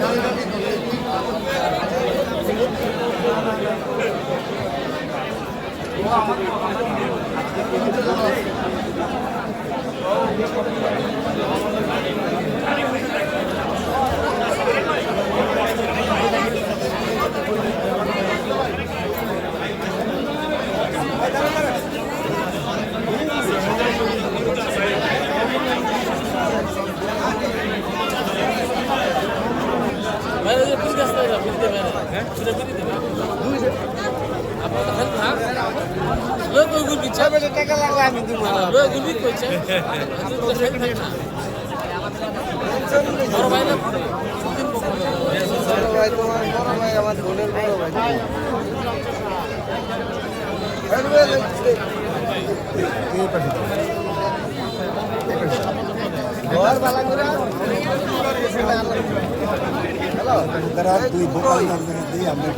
টাকা লাগলে আমি দিব বড় ভাই তোমার বড় ভাই আমার বোনের ঘর বালা করে তারা দুই বোকাল দিয়ে আমরা